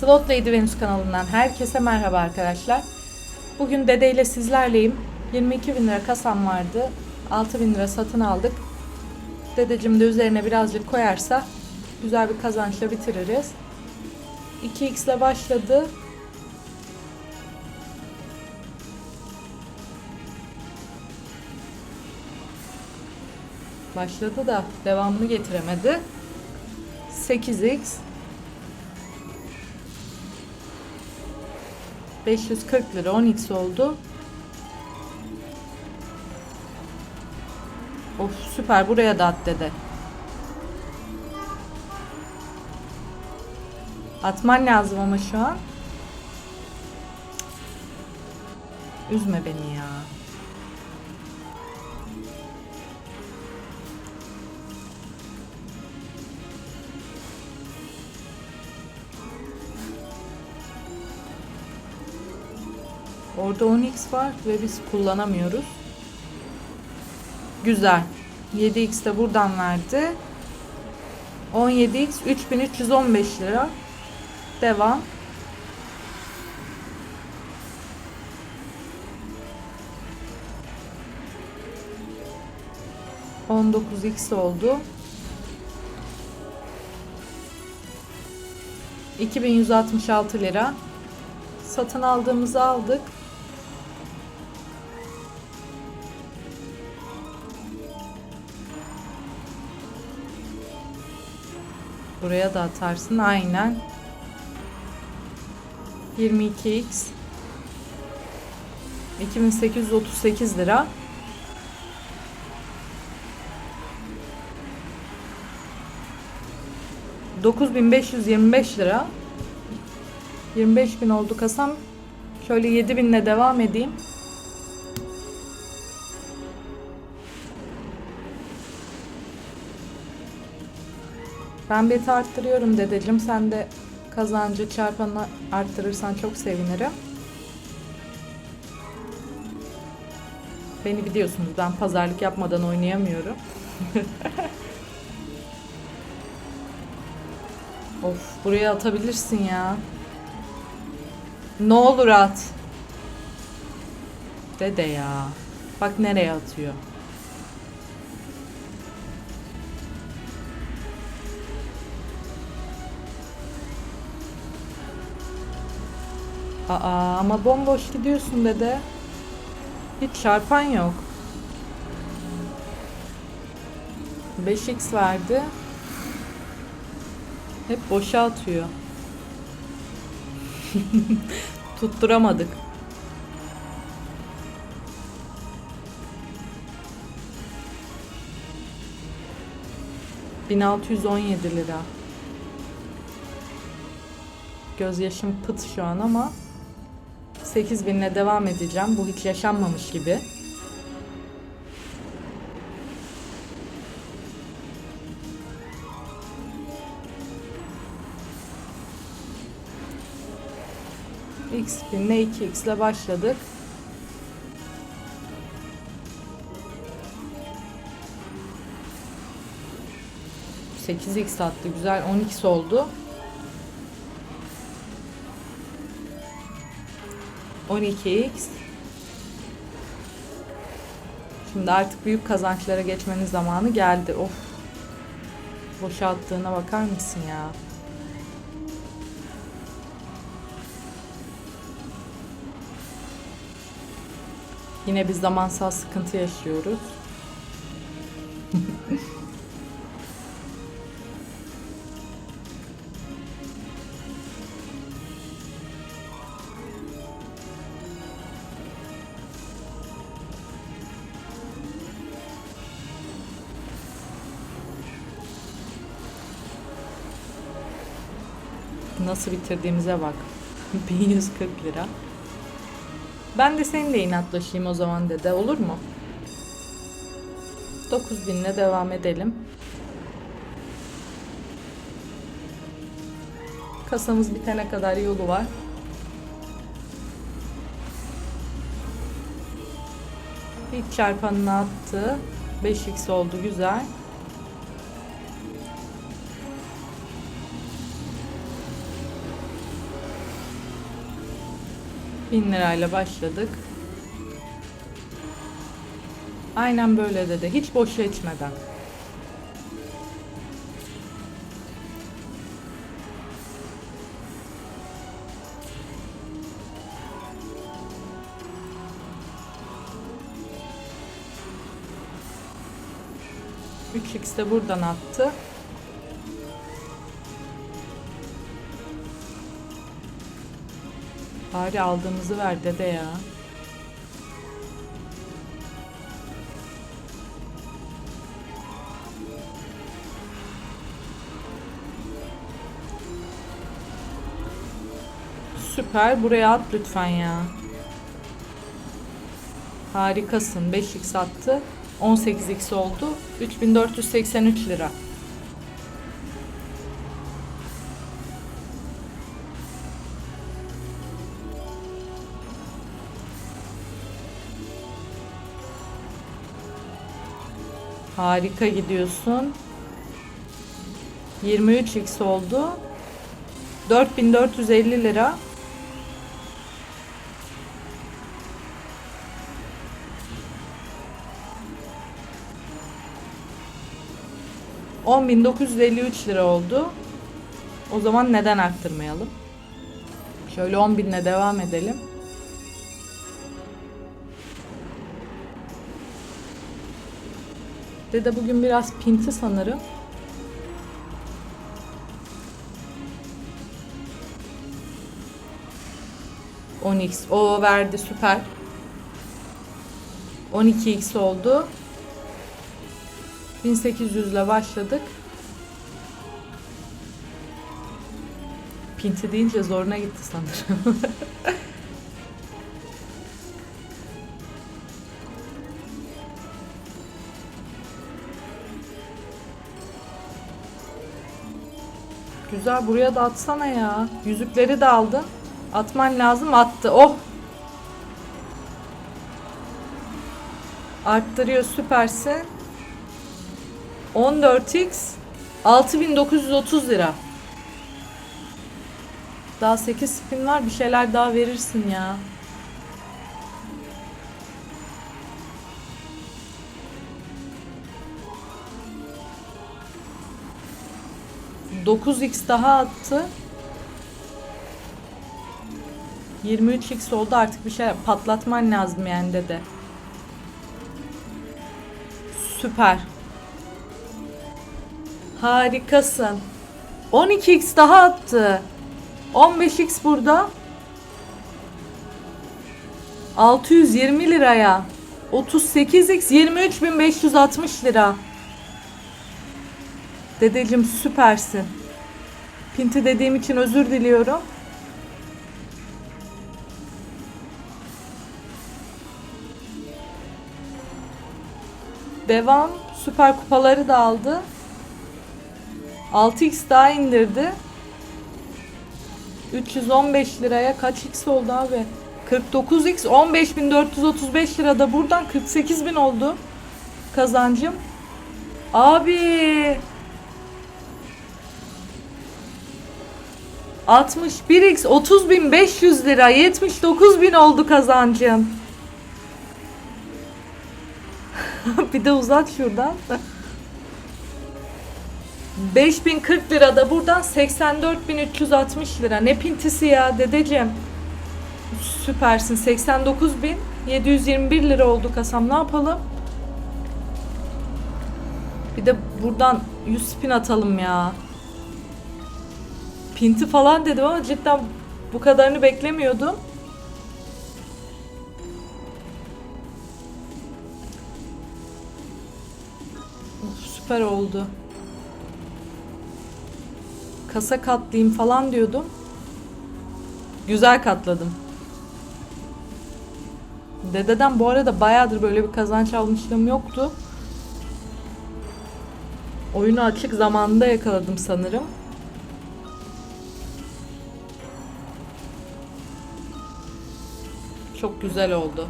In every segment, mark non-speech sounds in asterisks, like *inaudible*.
Slot Lady Venus kanalından herkese merhaba arkadaşlar. Bugün Dede ile sizlerleyim. 22 bin lira kasam vardı. 6 bin lira satın aldık. Dedecim de üzerine birazcık koyarsa güzel bir kazançla bitiririz. 2x ile başladı. Başladı da devamını getiremedi. 8x 540 lira 10x oldu. Of süper buraya da at dede. Atman lazım ama şu an. Üzme beni ya. Orada 10x var ve biz kullanamıyoruz. Güzel. 7x de buradan verdi. 17x 3315 lira. Devam. On dokuz x oldu. 2166 lira. Satın aldığımızı aldık. Buraya da atarsın aynen. 22x 2838 lira. ...9525 lira. 25 bin oldu kasam. Şöyle 7 binle devam edeyim. Ben beti arttırıyorum dedeciğim. Sen de kazancı çarpanı arttırırsan çok sevinirim. Beni biliyorsunuz ben pazarlık yapmadan oynayamıyorum. *laughs* of buraya atabilirsin ya. Ne olur at. Dede ya. Bak nereye atıyor. Aa ama bomboş gidiyorsun dede. Hiç çarpan yok. 5x verdi. Hep boşa atıyor. *laughs* Tutturamadık. ...1617 lira. Gözyaşım pıt şu an ama... 8000'le devam edeceğim. Bu hiç yaşanmamış gibi. X binle 2x ile başladık. Sekiz x attı. Güzel. 10x oldu. 12x. Şimdi artık büyük kazançlara geçmenin zamanı geldi. Of. Boşalttığına bakar mısın ya? Yine biz zamansal sıkıntı yaşıyoruz. *laughs* Nasıl bitirdiğimize bak. *laughs* 1140 lira. Ben de seninle inatlaşayım o zaman dede olur mu? 9000 ile devam edelim. Kasamız bitene kadar yolu var. İlk çarpanını attı. 5x oldu güzel. 1000 lirayla başladık. Aynen böyle dedi. Hiç boş geçmeden. Üç x de buradan attı. Bari aldığımızı ver dede ya. Süper. Buraya at lütfen ya. Harikasın. 5x attı. 18x oldu. 3483 lira. Harika gidiyorsun. 23x oldu. 4450 lira. ...10.953 lira oldu. O zaman neden arttırmayalım? Şöyle 10.000'le devam edelim. Dede bugün biraz pinti sanırım. x O verdi süper. 12x oldu. 1800 ile başladık. Pinti deyince zoruna gitti sanırım. *laughs* Güzel buraya da atsana ya. Yüzükleri de aldın. Atman lazım attı. Oh. Arttırıyor süpersin. 14x 6930 lira. Daha 8 spin var bir şeyler daha verirsin ya. Dokuz x daha attı. 23x oldu artık bir şey patlatman lazım yani dedi. Süper. Harikasın. 12x daha attı. 15x burada. 620 liraya. 38x 23.560 lira. Dedeciğim süpersin. Pinti dediğim için özür diliyorum. Devam süper kupaları da aldı. 6x daha indirdi. 315 liraya kaç x oldu abi? 49x 15.435 lirada buradan 48.000 oldu kazancım. Abi 61x 30.500 lira 79.000 oldu kazancım. *laughs* bir de uzat şuradan. 5040 lira da buradan 84.360 lira. Ne pintisi ya dedeciğim. Süpersin. 89.721 lira oldu kasam. Ne yapalım? Bir de buradan 100 spin atalım ya. Pinti falan dedim ama cidden bu kadarını beklemiyordum. Of, süper oldu. Kasa katlayayım falan diyordum. Güzel katladım. Dededen bu arada bayağıdır böyle bir kazanç almışlığım yoktu. Oyunu açık zamanında yakaladım sanırım. Çok güzel oldu.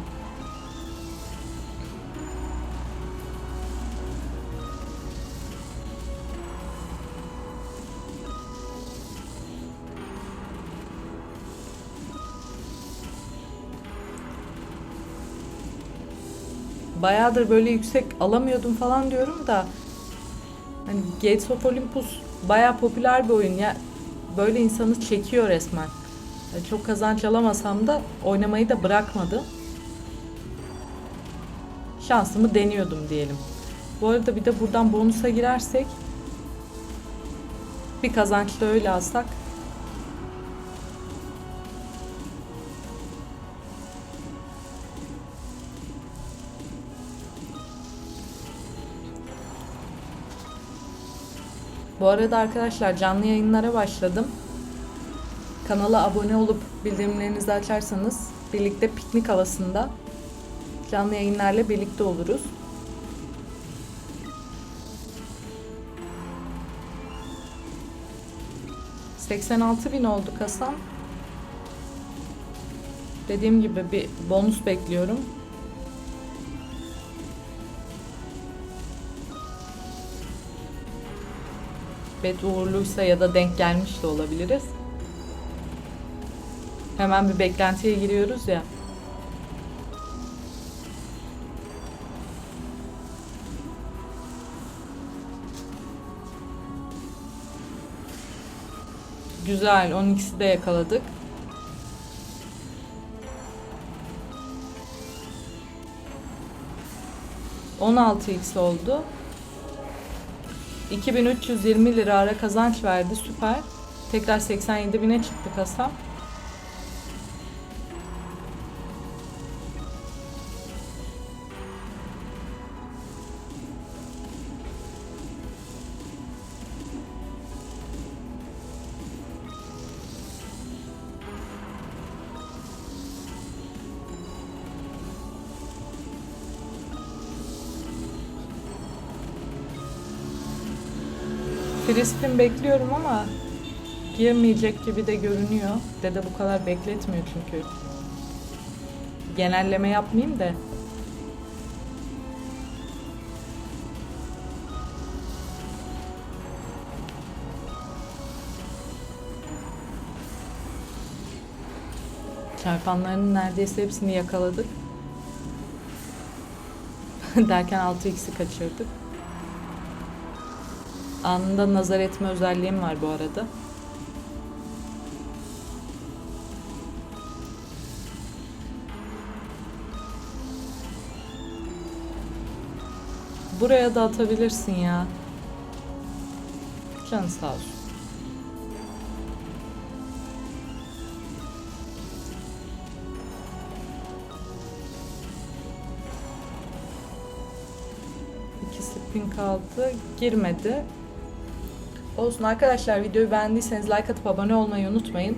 bayağıdır böyle yüksek alamıyordum falan diyorum da hani Gates of Olympus bayağı popüler bir oyun ya böyle insanı çekiyor resmen. Yani çok kazanç alamasam da oynamayı da bırakmadım. Şansımı deniyordum diyelim. Bu arada bir de buradan bonusa girersek bir kazanç da öyle alsak Bu arada arkadaşlar canlı yayınlara başladım. Kanala abone olup bildirimlerinizi açarsanız birlikte piknik havasında canlı yayınlarla birlikte oluruz. ...86 bin oldu kasam. Dediğim gibi bir bonus bekliyorum. Bet uğurluysa ya da denk gelmiş de olabiliriz. Hemen bir beklentiye giriyoruz ya. Güzel, 12'si de yakaladık. ...16 x oldu. 2320 lira ara kazanç verdi. Süper. Tekrar 87 bine çıktı kasam. Frispin bekliyorum ama girmeyecek gibi de görünüyor. Dede bu kadar bekletmiyor çünkü. Genelleme yapmayayım da. Çarpanlarının neredeyse hepsini yakaladık. *laughs* Derken 6x'i kaçırdık. Anında nazar etme özelliğim var bu arada. Buraya da atabilirsin ya. Canın sağ olsun. İki spin kaldı. Girmedi. Olsun arkadaşlar videoyu beğendiyseniz like atıp abone olmayı unutmayın.